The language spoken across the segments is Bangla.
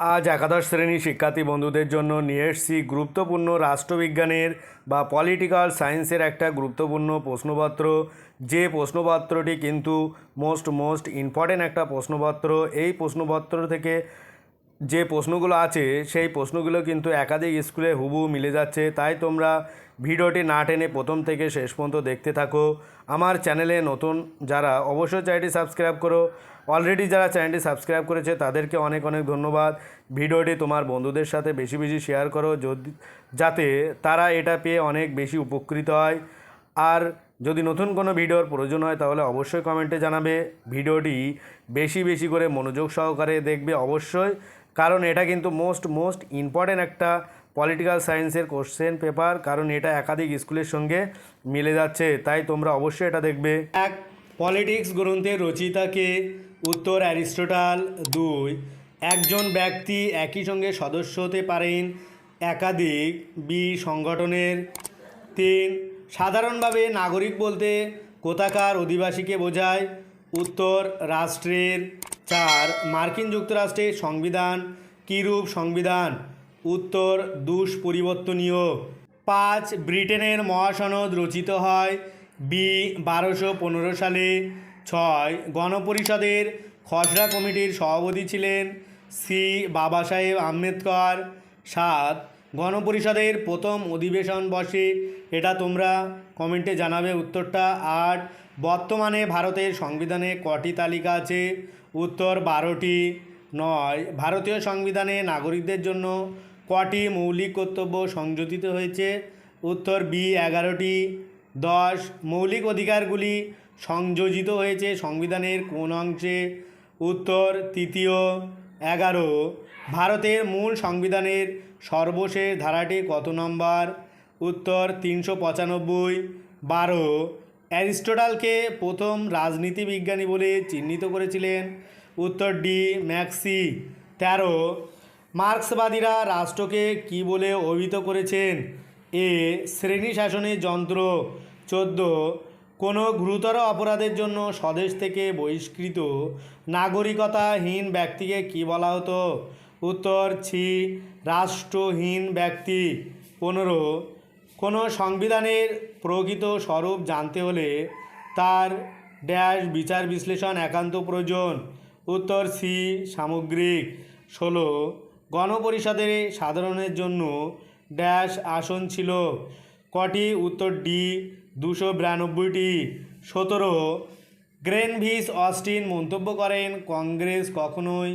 আজ একাদশ শ্রেণির শিক্ষার্থী বন্ধুদের জন্য নিয়ে এসছি গুরুত্বপূর্ণ রাষ্ট্রবিজ্ঞানের বা পলিটিক্যাল সায়েন্সের একটা গুরুত্বপূর্ণ প্রশ্নপত্র। যে প্রশ্নপত্রটি কিন্তু মোস্ট মোস্ট ইম্পর্ট্যান্ট একটা প্রশ্নপত্র, এই প্রশ্নপত্র থেকে যে প্রশ্নগুলো আছে, সেই প্রশ্নগুলো কিন্তু একাধিক স্কুলে হুবহু মিলে যাচ্ছে। তাই তোমরা ভিডিওটি না টেনে প্রথম থেকে শেষ পর্যন্ত দেখতে থাকো। আমার চ্যানেলে নতুন যারা অবশ্যই চ্যানেলটি সাবস্ক্রাইব করো। অলরেডি যারা চ্যানেলটি সাবস্ক্রাইব করেছে, তাদেরকে অনেক অনেক ধন্যবাদ। ভিডিওটি তোমার বন্ধুদের সাথে বেশি বেশি শেয়ার করো, যদি, যাতে তারা এটা পেয়ে অনেক বেশি উপকৃত হয়। আর যদি নতুন কোনো ভিডিওর প্রয়োজন হয়, তাহলে অবশ্যই কমেন্টে জানাবে। ভিডিওটি বেশি বেশি করে মনোযোগ সহকারে দেখবে। অবশ্যই কারণ এটা কিন্তু মোস্ট মোস্ট ইম্পর্ট্যান্ট একটা পলিটিক্যাল সায়েন্সের কোশ্চেন পেপার কারণ এটা একাধিক স্কুলের সঙ্গে মিলে যাচ্ছে। তাই তোমরা অবশ্যই এটা দেখবে। এক পলিটিক্স গ্রন্থের রচিতাকে উত্তর অ্যারিস্টোটাল দুই, একজন ব্যক্তি একই সঙ্গে সদস্য হতে পারেন একাধিক বি সংগঠনের। তিন, সাধারণভাবে নাগরিক বলতে কোথাকার অধিবাসীকে বোঝায়? উত্তর, রাষ্ট্রের। চার, মার্কিন যুক্তরাষ্ট্রের সংবিধান কীরূপ সংবিধান? উত্তর দুষ্পরিবর্তনীয় পাঁচ, ব্রিটেনের মহাসনদ রচিত হয় বি, বারোশো পনেরো সালে। ছয়, গণপরিষদের খসড়া কমিটির সভাপতি ছিলেন সি বাবা সাহেব আম্বেদকর। সাত গণপরিষদের প্রথম অধিবেশন বসে। এটা তোমরা কমেন্টে জানাবে উত্তরটা। আট বর্তমানে ভারতের সংবিধানে কটি তালিকা আছে? উত্তর বারোটি, নয়। ভারতীয় সংবিধানে নাগরিকদের জন্য কটি মৌলিক কর্তব্য সংযোজিত হয়েছে? উত্তর বি, এগারোটি। দশ। মৌলিক অধিকারগুলি সংযোজিত হয়েছে সংবিধানের কোন অংশে? উত্তর তৃতীয়। এগারো, ভারতের মূল সংবিধানের সর্বশেষ ধারাটি কত নম্বর? উত্তর তিনশো পঁচানব্বই, বারো, অ্যারিস্টোটালকে প্রথম রাজনীতি বিজ্ঞানী বলে চিহ্নিত করেছিলেন। উত্তর ডি, ম্যাক্সি, তেরো, মার্ক্সবাদীরা রাষ্ট্রকে কি বলে অভিহিত করেছেন? এ, শ্রেণি শাসনের যন্ত্র, চোদ্দ কোনো গুরুতর অপরাধের জন্য স্বদেশ থেকে বহিষ্কৃত নাগরিকতাহীন ব্যক্তিকে কি বলা হতো? উত্তর, ছি, রাষ্ট্রহীন ব্যক্তি। পনেরো, কোনো সংবিধানের প্রকৃত স্বরূপ জানতে হলে তার ড্যাশ বিচার বিশ্লেষণ একান্ত প্রয়োজন। উত্তর সি সামগ্রিক। ষোলো, গণপরিষদের সাধারণের জন্য ড্যাশ আসন ছিল। কটি? উত্তর, ডি দুশো বিরানব্বইটি। সতেরো গ্রেনভিস অস্টিন মন্তব্য করেন, কংগ্রেস কখনোই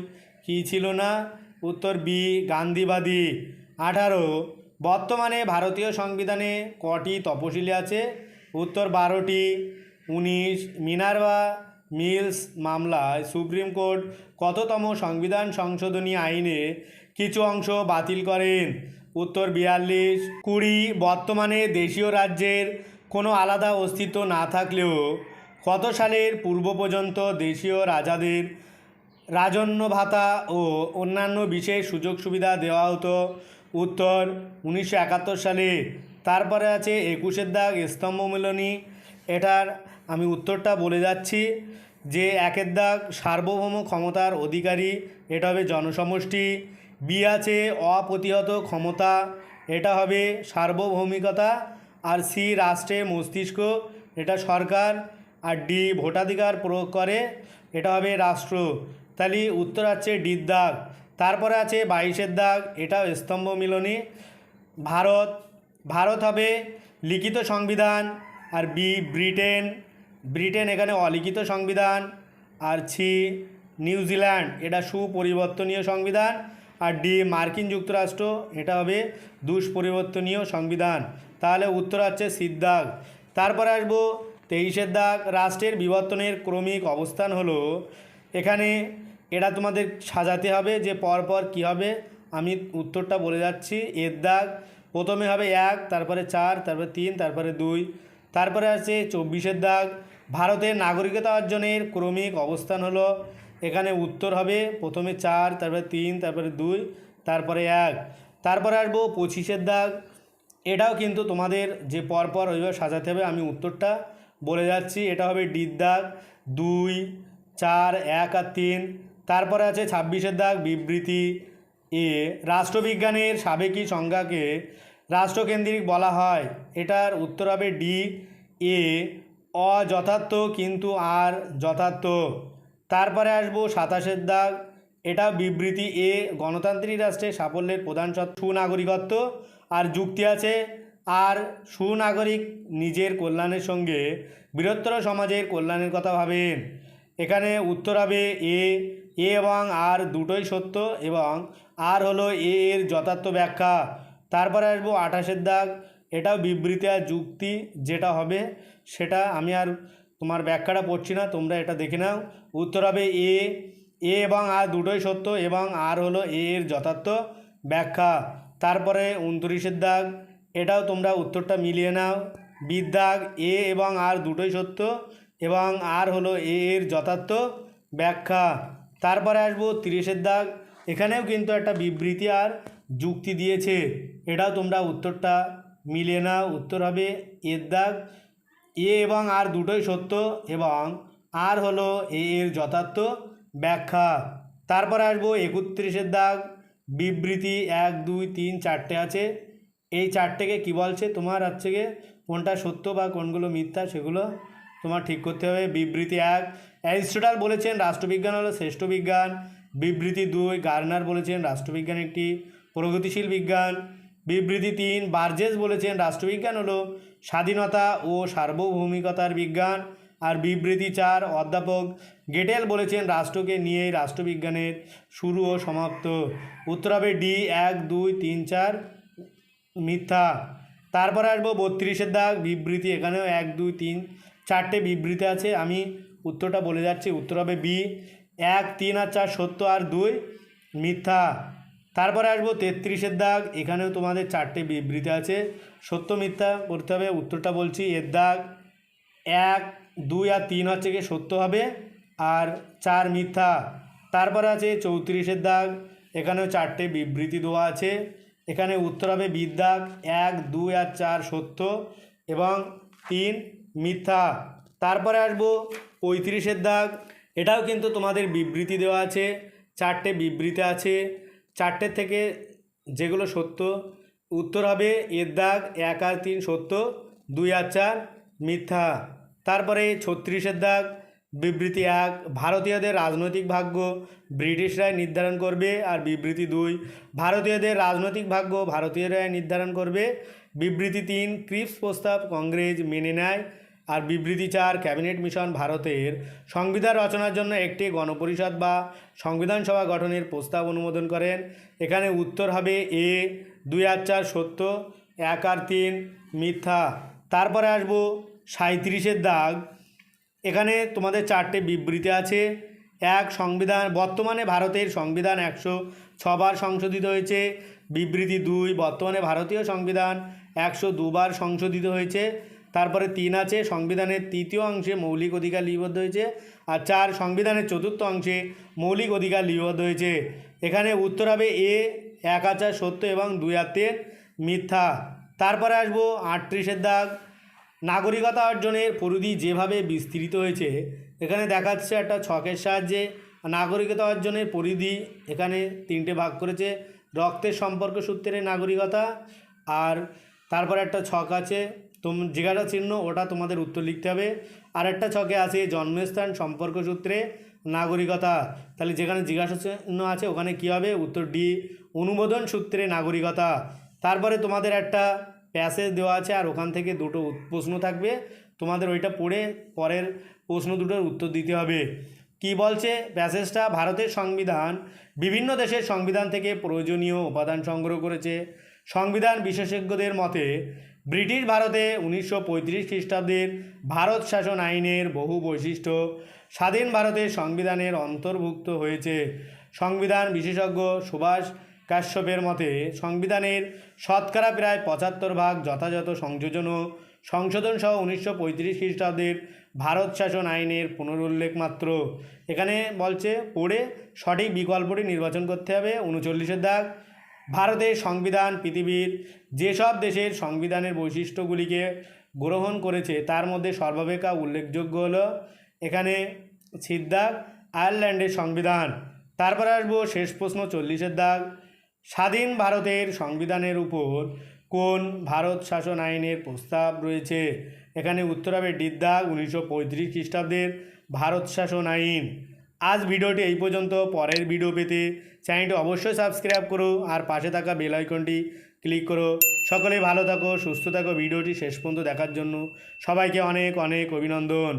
কী ছিল না? উত্তর বি, গান্ধীবাদী। আঠারো, বর্তমানে ভারতীয় সংবিধানে কটি তপশিলি আছে? উত্তর বারোটি, উনিশ মিনারভা মিলস মামলায় সুপ্রিম কোর্ট কততম সংবিধান সংশোধনী আইনে কিছু অংশ বাতিল করেন? উত্তর বিয়াল্লিশ, কুড়ি, বর্তমানে দেশীয় রাজ্যের কোনো আলাদা অস্তিত্ব না থাকলেও কত সালের পূর্ব পর্যন্ত দেশীয় রাজাদের রাজন্য ভাতা ও অন্যান্য বিশেষ সুযোগ সুবিধা দেওয়া হতো। উত্তর উনিশশো একাত্তর সালে। তারপরে আছে একুশের দাগ স্তম্ভ মিলনী। এটার আমি উত্তরটা বলে যাচ্ছি যে একের দাগ সার্বভৌম ক্ষমতার অধিকারী, এটা হবে জনসমষ্টি। বি আছে অপ্রতিহত ক্ষমতা, এটা হবে সার্বভৌমিকতা আর সি রাষ্ট্রে মস্তিষ্ক, এটা সরকার আর ডি ভোটাধিকার প্রয়োগ করে, এটা হবে রাষ্ট্র। তাহলে উত্তর আছে ডির দাগ, তারপরে আছে বাইশের দাগ, এটাও স্তম্ভ মিলনী। ভারত ভারত হবে লিখিত সংবিধান আর বি ব্রিটেন। ব্রিটেন এখানে অলিখিত সংবিধান, আর ছি নিউজিল্যান্ড, এটা সুপরিবর্তনীয় সংবিধান, আর ডি মার্কিন যুক্তরাষ্ট্র, এটা হবে দুষ্পরিবর্তনীয় সংবিধান। তাহলে উত্তর হচ্ছে সিদ্ধাগ তারপরে আসব তেইশের দাগ। রাষ্ট্রের বিবর্তনের ক্রমিক অবস্থান হলো, এখানে এটা তোমাদের সাজাতে হবে যে পরপর কী হবে। আমি উত্তরটা বলে যাচ্ছি, এর দাগ প্রথমে হবে এক, তারপরে চার, তারপরে তিন, তারপরে দুই, তারপরে আছে চব্বিশের দাগ। ভারতের নাগরিকতা অর্জনের ক্রমিক অবস্থান হলো, এখানে উত্তর হবে প্রথমে চার, তারপরে তিন, তারপরে দুই, তারপরে এক, তারপরে আসব পঁচিশের দাগ। এটাও কিন্তু তোমাদের যে পরপর ওইভাবে সাজাতে হবে, আমি উত্তরটা বলে যাচ্ছি। এটা হবে ডির দাগ দুই, চার, এক আর তিন। তারপরে আছে ছাব্বিশের দাগ, বিবৃতি এ। রাষ্ট্রবিজ্ঞানের সাবেকি সংজ্ঞাকে রাষ্ট্রকেন্দ্রিক বলা হয়। এটার উত্তর হবে ডি, এ, অযথার্থ কিন্তু আর যথার্থ। তারপরে আসব সাতাশের দাগ। এটা বিবৃতি এ, গণতান্ত্রিক রাষ্ট্রে সাফল্যের প্রধান সুনাগরিকত্ব। আর যুক্তি আছে। আর সুনাগরিক নিজের কল্যাণের সঙ্গে বৃহত্তর সমাজের কল্যাণের কথা ভাবেন। এখানে উত্তর হবে এ। এ এবং আর দুটোই সত্য এবং আর হলো এ এর যথার্থ ব্যাখ্যা। তারপরে আসব আঠাশের দাগ। এটাও বিবৃতি আর যুক্তি যেটা হবে সেটা আমি আর তোমার ব্যাখ্যাটা পড়ছি না, তোমরা এটা দেখে নাও। উত্তর হবে এ। এ এবং আর দুটোই সত্য এবং আর হলো এ এর যথার্থ ব্যাখ্যা। তারপরে উনত্রিশের দাগ, এটাও তোমরা উত্তরটা মিলিয়ে নাও। বির দাগ এ এবং আর দুটোই সত্য এবং আর হলো এ এর যথার্থ ব্যাখ্যা। তারপরে আসব তিরিশের দাগ, এখানেও কিন্তু একটা বিবৃতি আর যুক্তি দিয়েছে। এটাও তোমরা উত্তরটা মিলিয়ে নাও, উত্তর হবে এর দাগ, এ এবং আর দুটোই সত্য এবং আর হলো এ এর যথার্থ ব্যাখ্যা। তারপরে আসব একত্রিশের দাগ বিবৃতি এক, দুই, তিন চারটে আছে। এই চারটেকে কি বলছে? তোমার হচ্ছে গিয়ে কোনটা সত্য বা কোনগুলো মিথ্যা সেগুলো তোমার ঠিক করতে হবে। বিবৃতি এক, অ্যারিস্টোটাল বলেছেন রাষ্ট্রবিজ্ঞান হলো শ্রেষ্ঠ বিজ্ঞান। বিবৃতি দুই, গার্নার বলেছেন রাষ্ট্রবিজ্ঞান একটি প্রগতিশীল বিজ্ঞান। বিবৃতি তিন, বার্জেস বলেছেন রাষ্ট্রবিজ্ঞান হলো স্বাধীনতা ও সার্বভৌমিকতার বিজ্ঞান। আর বিবৃতি চার অধ্যাপক গেটেল বলেছেন রাষ্ট্রকে নিয়েই রাষ্ট্রবিজ্ঞানের শুরু ও সমাপ্ত। উত্তর হবে ডি এক, দুই, তিন, চার, মিথ্যা। তারপরে আসব বত্রিশের দাগ, বিবৃতি এখানেও এক, দুই, তিন, চারটে বিবৃতি আছে। আমি উত্তরটা বলে যাচ্ছি। উত্তর হবে বি, এক, তিন আর চার, সত্য আর দুই, মিথ্যা। তারপরে আসব তেত্রিশের দাগ, এখানেও তোমাদের চারটে বিবৃতি আছে। সত্য, মিথ্যা করতে হবে। উত্তরটা বলছি। এর দাগ এক দুই আর তিন হচ্ছে গিয়ে সত্য হবে, আর চার মিথ্যা। তারপরে আছে চৌত্রিশের দাগ, এখানেও চারটে বিবৃতি দেওয়া আছে। এখানে উত্তর হবে বিদ্যাগ এক, দুই আর চার সত্য এবং তিন মিথ্যা। তারপরে আসব পঁয়ত্রিশের দাগ, এটাও কিন্তু তোমাদের বিবৃতি দেওয়া আছে, চারটে বিবৃতি আছে। চারটে থেকে যেগুলো সত্য, উত্তর হবে এর দাগ, এক আর তিন সত্য, দুই আর চার মিথ্যা। তারপরে ছত্রিশের দাগ, বিবৃতি এক, ভারতীয়দের রাজনৈতিক ভাগ্য ব্রিটিশরাই নির্ধারণ করবে আর বিবৃতি দুই, ভারতীয়দের রাজনৈতিক ভাগ্য ভারতীয়রাই নির্ধারণ করবে, বিবৃতি তিন, ক্রিপস প্রস্তাব কংগ্রেস মেনে নেয়, আর বিবৃতি চার, ক্যাবিনেট মিশন ভারতের সংবিধান রচনার জন্য একটি গণপরিষদ বা সংবিধান সভা গঠনের প্রস্তাব অনুমোদন করেন। এখানে উত্তর হবে এ, দুই আর চার সত্য, এক আর তিন মিথ্যা। তারপরে আসব সাঁত্রিশের দাগ। এখানে তোমাদের চারটে বিবৃতি আছে। এক, সংবিধান, বর্তমানে ভারতের সংবিধান একশো ছবার সংশোধিত হয়েছে। বিবৃতি দুই, বর্তমানে ভারতীয় সংবিধান একশো দুবার সংশোধিত হয়েছে। তারপরে তিন আছে, সংবিধানের তৃতীয় অংশে মৌলিক অধিকার লিপিবদ্ধ হয়েছে। আর চার, সংবিধানের চতুর্থ অংশে মৌলিক অধিকার লিপিবদ্ধ হয়েছে। এখানে উত্তর হবে এ, এক আচার সত্য এবং দুই তিন মিথ্যা। তারপরে আসব আটত্রিশের দাগ। নাগরিকতা অর্জনের পরিধি যেভাবে বিস্তৃত হয়েছে, এখানে দেখাচ্ছে একটা ছকের সাহায্যে নাগরিকতা অর্জনের পরিধি এখানে তিনটে ভাগ করেছে, রক্তের সম্পর্ক সূত্রে নাগরিকতা আর তারপর একটা ছক আছে, তোম, জিজ্ঞাসা চিহ্ন, ওটা তোমাদের উত্তর লিখতে হবে। আর একটা ছকে আছে জন্মস্থান, সম্পর্ক সূত্রে নাগরিকতা। তাহলে যেখানে জিজ্ঞাসা চিহ্ন আছে, ওখানে কী হবে? উত্তর ডি, অনুমোদন সূত্রে নাগরিকতা। তারপরে তোমাদের একটা প্যাসেজ দেওয়া আছে আর ওখান থেকে দুটো প্রশ্ন থাকবে। তোমাদের ওইটা পড়ে পরের প্রশ্ন দুটোর উত্তর দিতে হবে। কি বলছে? প্যাসেজটা ভারতের সংবিধান, বিভিন্ন দেশের সংবিধান থেকে প্রয়োজনীয় উপাদান সংগ্রহ করেছে। সংবিধান বিশেষজ্ঞদের মতে, ব্রিটিশ ভারতে উনিশশো পঁয়ত্রিশ খ্রিস্টাব্দের ভারত শাসন আইনের বহু বৈশিষ্ট্য স্বাধীন ভারতের সংবিধানের অন্তর্ভুক্ত হয়েছে। সংবিধান বিশেষজ্ঞ সুভাষ কাশ্যপের মতে, সংবিধানের শতকরা প্রায় পঁচাত্তর ভাগ যথাযথ সংযোজন ও সংশোধন সহ উনিশশো পঁয়ত্রিশ খ্রিস্টাব্দের ভারত শাসন আইনের পুনরুল্লেখ মাত্র। এখানে বলছে, পড়ে সঠিক বিকল্পটি নির্বাচন করতে হবে, উনচল্লিশের দাগ। ভারতের সংবিধান, পৃথিবীর যেসব দেশের সংবিধানের বৈশিষ্ট্যগুলিকে গ্রহণ করেছে, তার মধ্যে সর্বাপেক্ষা উল্লেখযোগ্য হলো, এখানে সিদ্ধাক আয়ারল্যান্ডের সংবিধান। তারপর আসব শেষ প্রশ্ন চল্লিশের দাগ। স্বাধীন ভারতের সংবিধানের উপর কোন ভারত শাসন আইনের প্রস্তাব রয়েছে? এখানে উত্তর হবে ডিদ্দা উনিশশো পঁয়ত্রিশ খ্রিস্টাব্দের ভারত শাসন আইন। আজ ভিডিওটি এই পর্যন্ত। পরের ভিডিও পেতে চ্যানেলটি অবশ্যই সাবস্ক্রাইব করো আর পাশে থাকা বেল আইকনটি ক্লিক করো। সকলে ভালো থাকো, সুস্থ থাকো। ভিডিওটি শেষ পর্যন্ত দেখার জন্য সবাইকে অনেক অনেক অভিনন্দন।